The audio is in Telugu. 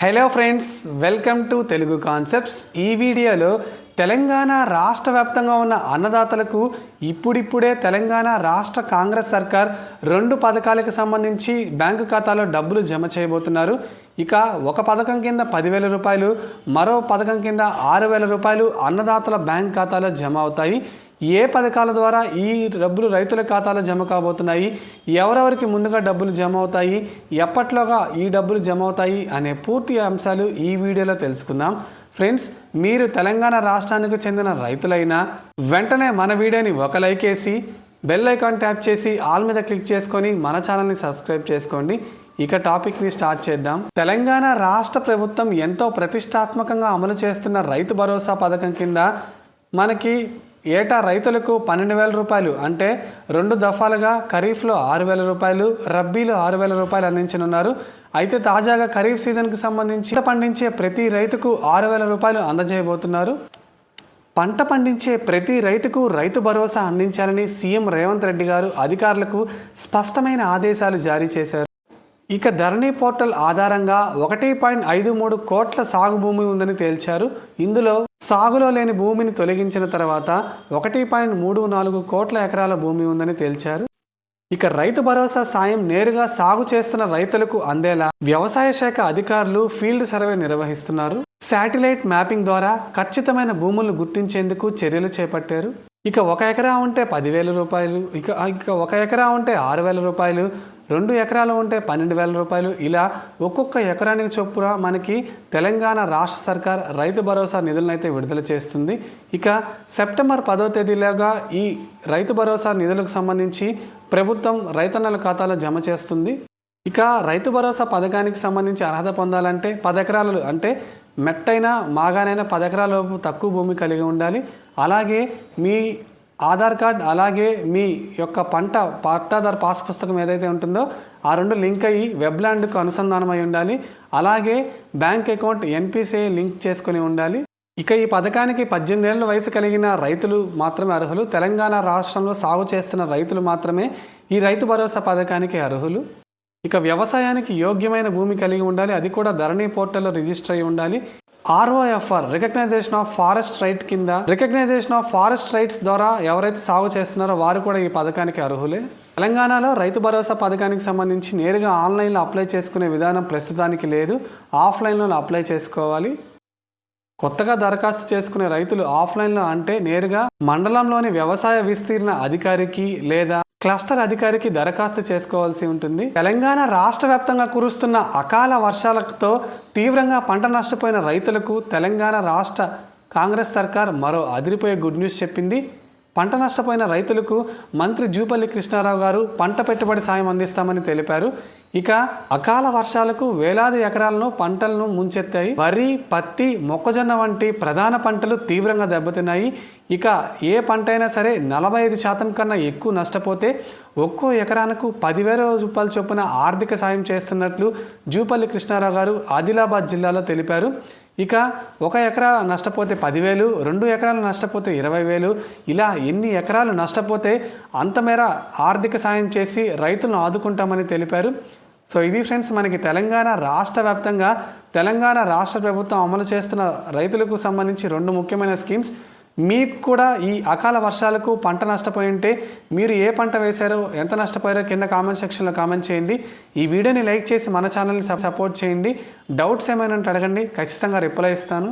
Hello friends welcome to Telugu concepts ఈ వీడియోలో తెలంగాణ రాష్ట్ర వ్యాప్తంగా ఉన్న అన్నదాతలకు ఇప్పుడిప్పుడే తెలంగాణ రాష్ట్ర కాంగ్రెస్ సర్కార్ రెండు పథకాలకు సంబంధించి బ్యాంకు ఖాతాలో డబ్బులు జమ చేయబోతున్నారు. ఇక ఒక పథకం కింద పదివేల రూపాయలు మరో పథకం కింద ఆరు వేల రూపాయలు అన్నదాతల బ్యాంక్ ఖాతాలో జమ అవుతాయి. ఏ పథకాల ద్వారా ఈ డబ్బులు రైతుల ఖాతాలో జమ కాబోతున్నాయి? ఎవరెవరికి ముందుగా డబ్బులు జమ అవుతాయి? ఎప్పట్లోగా ఈ డబ్బులు జమ అవుతాయి? అనే పూర్తి అంశాలు ఈ వీడియోలో తెలుసుకుందాం. ఫ్రెండ్స్ మీరు తెలంగాణ రాష్ట్రానికి చెందిన రైతులైనా వెంటనే మన వీడియోని ఒక లైక్ వేసి బెల్ ఐకాన్ ట్యాప్ చేసి ఆల్ మీద క్లిక్ చేసుకొని మన ఛానల్ని సబ్స్క్రైబ్ చేసుకోండి. ఇక టాపిక్ని స్టార్ట్ చేద్దాం. తెలంగాణ రాష్ట్ర ప్రభుత్వం ఎంతో ప్రతిష్టాత్మకంగా అమలు చేస్తున్న రైతు భరోసా పథకం కింద మనకి ఏటా రైతులకు పన్నెండు వేల రూపాయలు అంటే రెండు దఫాలుగా ఖరీఫ్లో ఆరు వేల రూపాయలు రబ్బీలో ఆరు వేల రూపాయలు అందించనున్నారు. అయితే తాజాగా ఖరీఫ్ సీజన్కు సంబంధించి పండించే ప్రతి రైతుకు ఆరు వేల రూపాయలు అందజేయబోతున్నారు. పంట పండించే ప్రతి రైతుకు రైతు భరోసా అందించాలని సీఎం రేవంత్ రెడ్డి గారు అధికారులకు స్పష్టమైన ఆదేశాలు జారీ చేశారు. ఇక ధరణి పోర్టల్ ఆధారంగా ఒకటి పాయింట్ ఐదు మూడు కోట్ల సాగు భూమి ఉందని తేల్చారు. ఇందులో సాగులో లేని భూమిని తొలగించిన తర్వాత ఒకటి పాయింట్ మూడు నాలుగు కోట్ల ఎకరాల భూమి ఉందని తేల్చారు. ఇక రైతు భరోసా సాయం నేరుగా సాగు చేస్తున్న రైతులకు అందేలా వ్యవసాయ శాఖ అధికారులు ఫీల్డ్ సర్వే నిర్వహిస్తున్నారు. శాటిలైట్ మ్యాపింగ్ ద్వారా ఖచ్చితమైన భూములను గుర్తించేందుకు చర్యలు చేపట్టారు. ఇక ఒక ఎకరా ఉంటే పదివేల రూపాయలు ఇక ఇక ఒక ఎకరా ఉంటే ఆరు వేల రూపాయలు రెండు ఎకరాలు ఉంటే పన్నెండు వేల రూపాయలు. ఇలా ఒక్కొక్క ఎకరానికి చొప్పున మనకి తెలంగాణ రాష్ట్ర సర్కార్ రైతు భరోసా నిధులను అయితే విడుదల చేస్తుంది. ఇక సెప్టెంబర్ పదో తేదీలోగా ఈ రైతు భరోసా నిధులకు సంబంధించి ప్రభుత్వం రైతన్నల ఖాతాలో జమ చేస్తుంది. ఇక రైతు భరోసా పథకానికి సంబంధించి అర్హత పొందాలంటే పదెకరాలు అంటే మెట్టైన మాగానైనా పది తక్కువ భూమి కలిగి ఉండాలి. అలాగే మీ ఆధార్ కార్డ్ అలాగే మీ యొక్క పంట పట్టాదారు పాస్ పుస్తకం ఏదైతే ఉంటుందో ఆ రెండు లింక్ అయ్యి వెబ్లాండ్కు అనుసంధానం అయి ఉండాలి. అలాగే బ్యాంక్ అకౌంట్ ఎన్పిసిఐ లింక్ చేసుకుని ఉండాలి. ఇక ఈ పథకానికి పద్దెనిమిది ఏళ్ళ వయసు కలిగిన రైతులు మాత్రమే అర్హులు. తెలంగాణ రాష్ట్రంలో సాగు చేస్తున్న రైతులు మాత్రమే ఈ రైతు భరోసా పథకానికి అర్హులు. ఇక వ్యవసాయానికి యోగ్యమైన భూమి కలిగి ఉండాలి. అది కూడా ధరణి పోర్టల్లో రిజిస్టర్ అయి ఉండాలి. ROFR recognition of forest right కింద. రికగ్నైజేషన్ ఆఫ్ ఫారెస్ట్ రైట్స్ ద్వారా ఎవరైతే సాగు చేస్తున్నారో వారు కూడా ఈ పథకానికి అర్హులే. తెలంగాణలో రైతు భరోసా పథకానికి సంబంధించి నేరుగా ఆన్లైన్లో అప్లై చేసుకునే విధానం ప్రస్తుతానికి లేదు. ఆఫ్లైన్లో అప్లై చేసుకోవాలి. కొత్తగా దరఖాస్తు చేసుకునే రైతులు ఆఫ్లైన్లో అంటే నేరుగా మండలంలోని వ్యవసాయ విస్తీర్ణ అధికారికి లేదా క్లస్టర్ అధికారికి దరఖాస్తు చేసుకోవాల్సి ఉంటుంది. తెలంగాణ రాష్ట్ర వ్యాప్తంగా కురుస్తున్న అకాల వర్షాలతో తీవ్రంగా పంట నష్టపోయిన రైతులకు తెలంగాణ రాష్ట్ర కాంగ్రెస్ సర్కార్ మరో అదిరిపోయే గుడ్ న్యూస్ చెప్పింది. పంట నష్టపోయిన రైతులకు మంత్రి జూపల్లి కృష్ణారావు గారు పంట పెట్టుబడి సాయం అందిస్తామని తెలిపారు. ఇక అకాల వర్షాలకు వేలాది ఎకరాలను పంటలను ముంచెత్తాయి. వరి పత్తి మొక్కజొన్న వంటి ప్రధాన పంటలు తీవ్రంగా దెబ్బతిన్నాయి. ఇక ఏ పంట అయినా సరే నలభై ఐదు శాతం కన్నా ఎక్కువ నష్టపోతే ఒక్కో ఎకరానికి పదివేల రూపాయల చొప్పున ఆర్థిక సాయం చేస్తున్నట్లు జూపల్లి కృష్ణారావు గారు ఆదిలాబాద్ జిల్లాలో తెలిపారు. ఇక ఒక ఎకరా నష్టపోతే పదివేలు రెండు ఎకరాలు నష్టపోతే ఇరవై వేలు ఇలా ఎన్ని ఎకరాలు నష్టపోతే అంతమేర ఆర్థిక సాయం చేసి రైతులను ఆదుకుంటామని తెలిపారు. సో ఇది ఫ్రెండ్స్ మనకి తెలంగాణ రాష్ట్ర వ్యాప్తంగా తెలంగాణ రాష్ట్ర ప్రభుత్వం అమలు చేస్తున్న రైతులకు సంబంధించి రెండు ముఖ్యమైన స్కీమ్స్. మీకు కూడా ఈ అకాల వర్షాలకు పంట నష్టపోయి ఉంటే మీరు ఏ పంట వేశారో ఎంత నష్టపోయారో కింద కామెంట్ సెక్షన్లో కామెంట్ చేయండి. ఈ వీడియోని లైక్ చేసి మన ఛానల్ని సపోర్ట్ చేయండి. డౌట్స్ ఏమైనా అడగండి. ఖచ్చితంగా రిప్లై ఇస్తాను.